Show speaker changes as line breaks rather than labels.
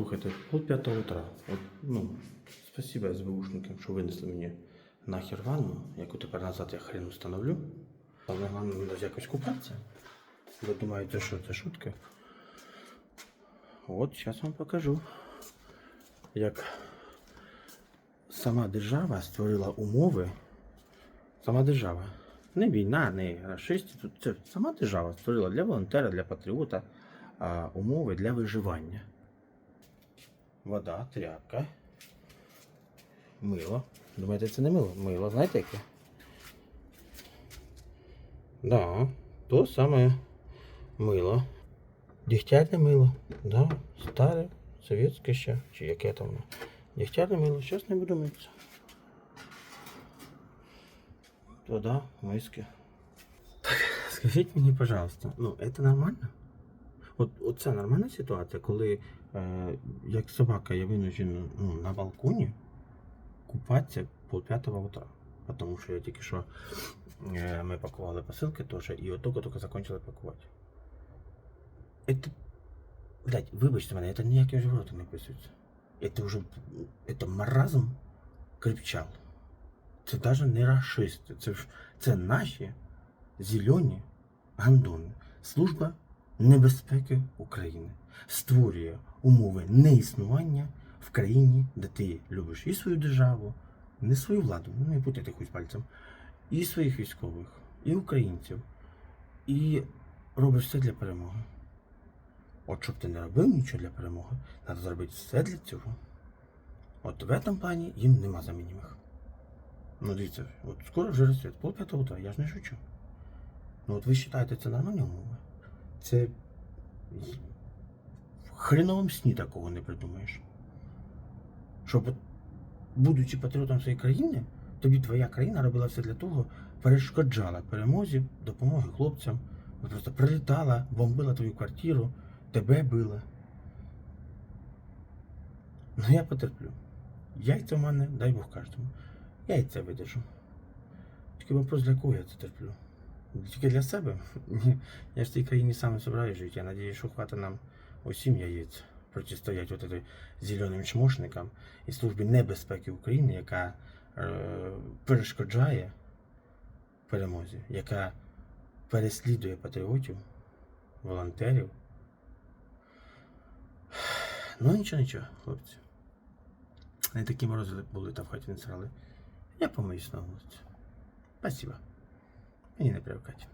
Слухайте, пол п'ятого утра. От, ну, спасибо СБУшникам, що винесли мені нахер ванну, яку тепер назад я хрен установлю. Але вам треба якось купатися. Ви думаєте, що це шутка? От зараз вам покажу, як сама держава створила умови. Сама держава. Не війна, не расисти. Це сама держава створила для волонтера, для патріота а, умови для виживання. Вода, тряпка. Мило. Думаєте, це не мило? Мило, знаєте яке? Да, то саме мило. Дегтярне мило. Да, старе, совєтське ще. Чи яке там воно? Дегтярне мило. Зараз не буду митися. Вода, миски. Так, скажіть мені, пожалуйста, ну це нормально? От, от це нормальна ситуація, коли е, як собака я винужден ну, на балконі купатися пол п'ятого утра. Тому що я тільки що е, ми пакували посилки теж, і от тільки-тільки закончили пакувати. Это, блядь, вибачте мене, це ніяким же в рот не писується. Это уже, это маразм крепчал. Це навіть не расисти. Це, ж- це наші зелені гандони. Служба небезпеки України створює умови неіснування в країні, де ти любиш і свою державу, не свою владу, ну не путайте хуй пальцем, і своїх військових, і українців, і робиш все для перемоги. От щоб ти не робив нічого для перемоги, треба зробити все для цього. От в этом плані їм нема замінних. Ну дивіться, от скоро вже розсвіт, пол п'ятого я ж не шучу. Ну от ви вважаєте, це нормальні умови? Це в хреновому сні такого не придумаєш. Щоб, будучи патріотом своєї країни, тобі твоя країна робила все для того, перешкоджала перемозі, допомоги хлопцям. Просто прилітала, бомбила твою квартиру, тебе била. Ну я потерплю. Яйця в мене, дай Бог кожному. Я і це видержу. Тільки вопрос, для кого я це терплю? Тільки для себе? Я ж в цій країні сам не собираюсь жити. Я надіюсь, що хватить нам усім яєць протистоять от зеленим чмошникам і службі небезпеки України, яка е, перешкоджає перемозі, яка переслідує патріотів, волонтерів. Ну нічого, нічого, хлопці. Не такі морози були та в хаті не срали. Я помиюсь на вулиці. Спасибо. Мені не привикати.